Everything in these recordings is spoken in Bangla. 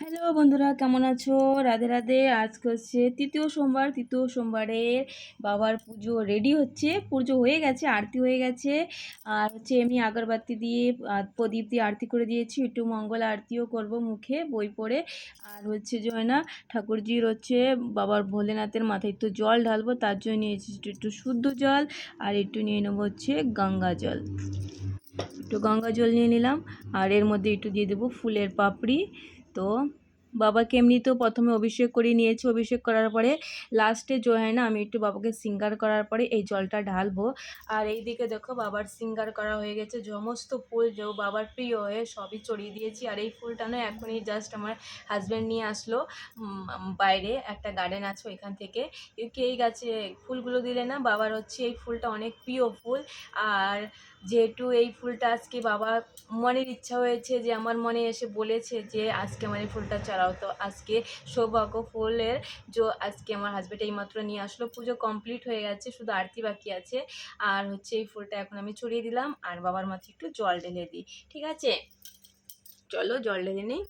হ্যালো বন্ধুরা, কেমন আছো? রাধে রাধে। আজকে হচ্ছে তৃতীয় সোমবার, তৃতীয় সোমবারে বাবার পুজো রেডি হচ্ছে। পুজো হয়ে গেছে, আরতি হয়ে গেছে। আর হচ্ছে এমনি আগরবাতি দিয়ে প্রদীপ দিয়ে আরতি করে দিয়েছি। একটু মঙ্গল আরতিও করব মুখে, বই পড়ে। আর হচ্ছে যে হয় না, ঠাকুরজির হচ্ছে বাবার ভোলেনাথের মাথায় একটু জল ঢালবো, তার জন্য নিয়েছি একটু একটু শুদ্ধ জল। আর একটু নিয়ে নেব হচ্ছে গঙ্গা জল। একটু গঙ্গা জল নিয়ে নিলাম। আর এর মধ্যে একটু দিয়ে দেবো ফুলের পাপড়ি। তো বাবাকে এমনিতেও প্রথমে অভিষেক করিয়ে নিয়েছি। অভিষেক করার পরে লাস্টে যে হয় না আমি একটু বাবাকে সিঙ্গার করার পরে এই জলটা ঢালবো। আর এই দিকে দেখো বাবার সিঙ্গার করা হয়ে গেছে। সমস্ত ফুল যে বাবার প্রিয় হয়ে সবই চড়িয়ে দিয়েছি। আর এই ফুলটা না এখনই জাস্ট আমার হাজব্যান্ড নিয়ে আসলো। বাইরে একটা গার্ডেন আছে ওইখান থেকে। কি এই গাছে ফুলগুলো দিলে না বাবার হচ্ছে এই ফুলটা অনেক প্রিয় ফুল। আর যেহেতু এই ফুলটা আজকে বাবা মনের ইচ্ছা হয়েছে যে আমার মনে এসে বলেছে যে আজকে আমার এই ফুলটা চড়াও তো, আজকে সৌভাগ্য ফুলের যে আজকে আমার হাজব্যান্ড এইমাত্র নিয়ে আসলো। পুজো কমপ্লিট হয়ে গেছে, শুধু আরতি বাকি আছে। আর হচ্ছে এই ফুলটা এখন আমি ছড়িয়ে দিলাম। আর বাবার মাথায় একটু জল ঢেলে দিই, ঠিক আছে? চলো জল ঢেলে নিই।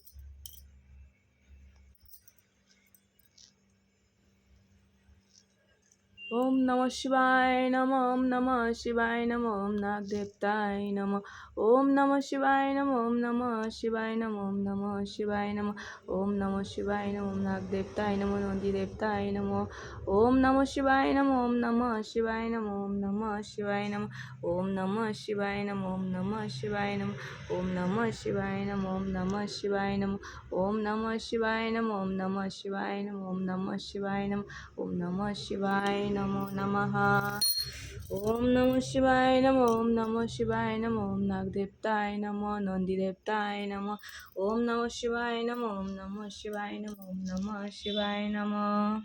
ওম নম শিবায় নম ওম নম শিবায় নম ওম নাগদেবতায় নম ওম নম শিবায় নম ওম নম শিবায় নম ওম নম শিবায় নম ওম নম শিবায় নম ওম নাগদেবতায় নম নন্দীদেবতায় নম ওম নম শিবায় নম ওম নম শিবায় নম ওম নম শিবায় নম ওম নম শিবায় নম ওম নম শিবায় নম ওম নম শিবায় নম ওম নম শিবায় নম ওম নম শিবায় নম ওম নম শিবায় নম ওম নম শিবায় নম ওম নম শিবায় নমো নমঃ ওম নমো শিবায় নমো ওম নমো শিবায় নমো ওম নাগদেবতায় নমো নন্দীদেবতায় নমো ওম নমো শিবায় নমো ওম নমো শিবায় নমো ওম নমঃ শিবায় নমঃ